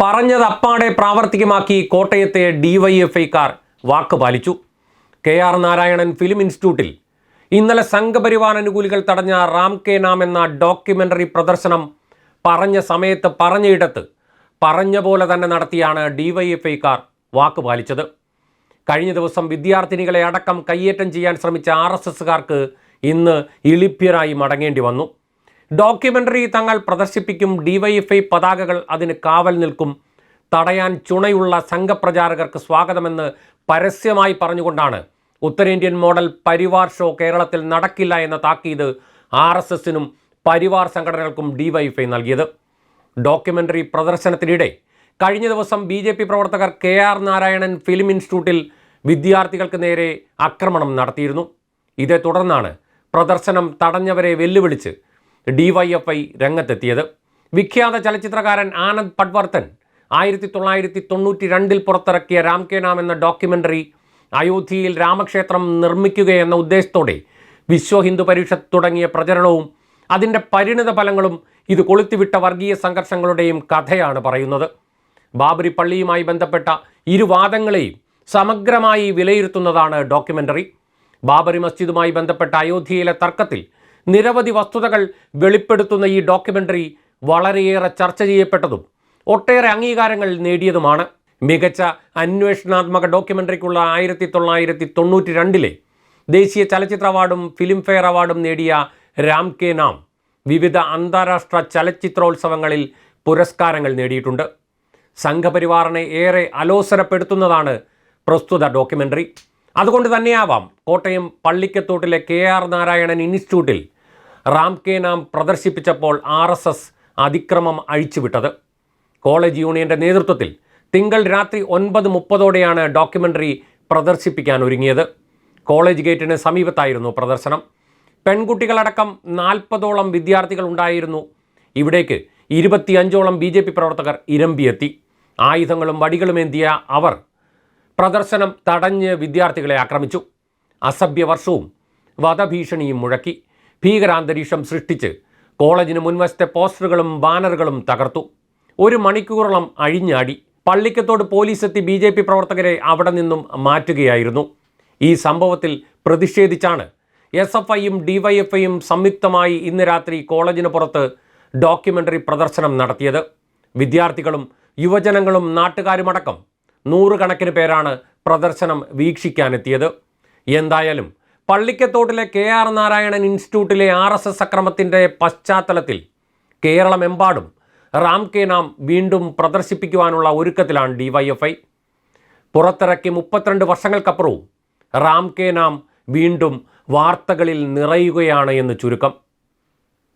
പറഞ്ഞത് അപ്പാടെ പ്രാവർത്തികമാക്കി കോട്ടയത്തെ ഡിവൈഎഫ്ഐക്കാർ വാക്ക് പാലിച്ചു. കെ ആർ നാരായണൻ ഫിലിം ഇൻസ്റ്റിറ്റ്യൂട്ടിൽ ഇന്നലെ സംഘപരിവാർ അനുകൂലികൾ തടഞ്ഞ റാം കെ നാം എന്ന ഡോക്യുമെന്ററി പ്രദർശനം പറഞ്ഞ സമയത്ത് പറഞ്ഞയിടത്ത് പറഞ്ഞ പോലെ തന്നെ നടത്തിയാണ് ഡിവൈഎഫ്ഐക്കാർ വാക്ക് പാലിച്ചത്. കഴിഞ്ഞ ദിവസം വിദ്യാർത്ഥിനികളെ അടക്കം കയ്യേറ്റം ചെയ്യാൻ ശ്രമിച്ച ആർ എസ് എസ്സുകാർക്ക് ഇന്ന് ഇളിപ്പ്യരായി മടങ്ങേണ്ടി വന്നു. ഡോക്യുമെന്ററി തങ്ങൾ പ്രദർശിപ്പിക്കും ഡിവൈഎഫ്ഐ പതാകകൾ അതിന് കാവൽ നിൽക്കും. തടയാൻ ചുണയുള്ള സംഘപ്രചാരകർക്ക് സ്വാഗതമെന്ന് പരസ്യമായി പറഞ്ഞുകൊണ്ടാണ്. ഉത്തരേന്ത്യൻ മോഡൽ പരിവാർ ഷോ കേരളത്തിൽ നടക്കില്ല എന്ന താക്കീത് ആർ എസ് എസിനും പരിവാർ സംഘടനകൾക്കും ഡിവൈഎഫ്ഐ നൽകിയത്. ഡോക്യുമെന്ററി പ്രദർശനത്തിനിടെ കഴിഞ്ഞ ദിവസം ബി ജെ പി പ്രവർത്തകർ കെ ആർ നാരായണൻ ഫിലിം ഇൻസ്റ്റിറ്റ്യൂട്ടിൽ വിദ്യാർത്ഥികൾക്ക് നേരെ ആക്രമണം നടത്തിയിരുന്നു. ഇതേ തുടർന്നാണ് പ്രദർശനം തടഞ്ഞവരെ വെല്ലുവിളിച്ച് ഡിവൈഎഫ്ഐ രംഗത്തെത്തിയത്. വിഖ്യാത ചലച്ചിത്രകാരൻ ആനന്ദ് പട്വർത്തൻ ആയിരത്തി തൊള്ളായിരത്തി തൊണ്ണൂറ്റി രണ്ടിൽ പുറത്തിറക്കിയ രാം കെ നാം എന്ന ഡോക്യുമെന്ററി അയോധ്യയിൽ രാമക്ഷേത്രം നിർമ്മിക്കുകയെന്ന ഉദ്ദേശത്തോടെ വിശ്വ ഹിന്ദു പരിഷത്ത് തുടങ്ങിയ പ്രചരണവും അതിന്റെ പരിണിത ഫലങ്ങളും ഇത് കൊളുത്തിവിട്ട വർഗീയ സംഘർഷങ്ങളുടെയും കഥയാണ് പറയുന്നത്. ബാബരി പള്ളിയുമായി ബന്ധപ്പെട്ട ഇരുവാദങ്ങളെയും സമഗ്രമായി വിലയിരുത്തുന്നതാണ് ഡോക്യുമെന്ററി ബാബറി മസ്ജിദുമായി ബന്ധപ്പെട്ട അയോധ്യയിലെ തർക്കത്തിൽ നിരവധി വസ്തുതകൾ വെളിപ്പെടുത്തുന്ന ഈ ഡോക്യുമെന്ററി വളരെയേറെ ചർച്ച ചെയ്യപ്പെട്ടതും ഒട്ടേറെ അംഗീകാരങ്ങൾ നേടിയതുമാണ്. മികച്ച അന്വേഷണാത്മക ഡോക്യുമെന്ററിക്കുള്ള ആയിരത്തി തൊള്ളായിരത്തി തൊണ്ണൂറ്റി രണ്ടിലെ ദേശീയ ചലച്ചിത്ര അവാർഡും ഫിലിംഫെയർ അവാർഡും നേടിയ രാം കെ നാം വിവിധ അന്താരാഷ്ട്ര ചലച്ചിത്രോത്സവങ്ങളിൽ പുരസ്കാരങ്ങൾ നേടിയിട്ടുണ്ട്. സംഘപരിവാറിനെ ഏറെ അലോസരപ്പെടുത്തുന്നതാണ് പ്രസ്തുത ഡോക്യുമെന്ററി അതുകൊണ്ട് തന്നെയാവാം കോട്ടയം പള്ളിക്കത്തോട്ടിലെ കെ ആർ നാരായണൻ ഇൻസ്റ്റിറ്റ്യൂട്ടിൽ റാം കെ നാം പ്രദർശിപ്പിച്ചപ്പോൾ ആർ എസ് എസ് അതിക്രമം അഴിച്ചുവിട്ടത്. കോളേജ് യൂണിയന്റെ നേതൃത്വത്തിൽ തിങ്കൾ രാത്രി ഒൻപത് മുപ്പതോടെയാണ് ഡോക്യുമെന്ററി പ്രദർശിപ്പിക്കാൻ ഒരുങ്ങിയത്. കോളേജ് ഗേറ്റിന് സമീപത്തായിരുന്നു പ്രദർശനം. പെൺകുട്ടികളടക്കം നാൽപ്പതോളം വിദ്യാർത്ഥികൾ ഉണ്ടായിരുന്നു. ഇവിടേക്ക് ഇരുപത്തിയഞ്ചോളം ബി ജെ പി പ്രവർത്തകർ ഇരമ്പിയെത്തി. ആയുധങ്ങളും വടികളുമേന്തിയ അവർ പ്രദർശനം തടഞ്ഞ് വിദ്യാർത്ഥികളെ ആക്രമിച്ചു. അസഭ്യവർഷവും വധഭീഷണിയും മുഴക്കി. ഭീകരാന്തരീക്ഷം സൃഷ്ടിച്ച് കോളേജിന് മുൻവശത്തെ പോസ്റ്ററുകളും ബാനറുകളും തകർത്തു. ഒരു മണിക്കൂറോളം അഴിഞ്ഞാടി. പള്ളിക്കത്തോട് പോലീസ് എത്തി ബി ജെ പി പ്രവർത്തകരെ അവിടെ നിന്നും മാറ്റുകയായിരുന്നു. ഈ സംഭവത്തിൽ പ്രതിഷേധിച്ചാണ് എസ് എഫ് ഐയും ഡിവൈഎഫ്ഐയും സംയുക്തമായി ഇന്ന് രാത്രി കോളേജിന് പുറത്ത് ഡോക്യുമെന്ററി പ്രദർശനം നടത്തിയത്. വിദ്യാർത്ഥികളും യുവജനങ്ങളും നാട്ടുകാരുമടക്കം നൂറുകണക്കിന് പേരാണ് പ്രദർശനം വീക്ഷിക്കാനെത്തിയത്. എന്തായാലും പള്ളിക്കത്തോട്ടിലെ കെ ആർ നാരായണൻ ഇൻസ്റ്റിറ്റ്യൂട്ടിലെ ആർ എസ് എസ് അക്രമത്തിന്റെ പശ്ചാത്തലത്തിൽ കേരളമെമ്പാടും റാം കെ നാം വീണ്ടും പ്രദർശിപ്പിക്കുവാനുള്ള ഒരുക്കത്തിലാണ് ഡിവൈഎഫ്ഐ പുറത്തിറക്കി മുപ്പത്തിരണ്ട് വർഷങ്ങൾക്കപ്പുറവും റാം കെ നാം വീണ്ടും വാർത്തകളിൽ നിറയുകയാണ് എന്ന് ചുരുക്കം.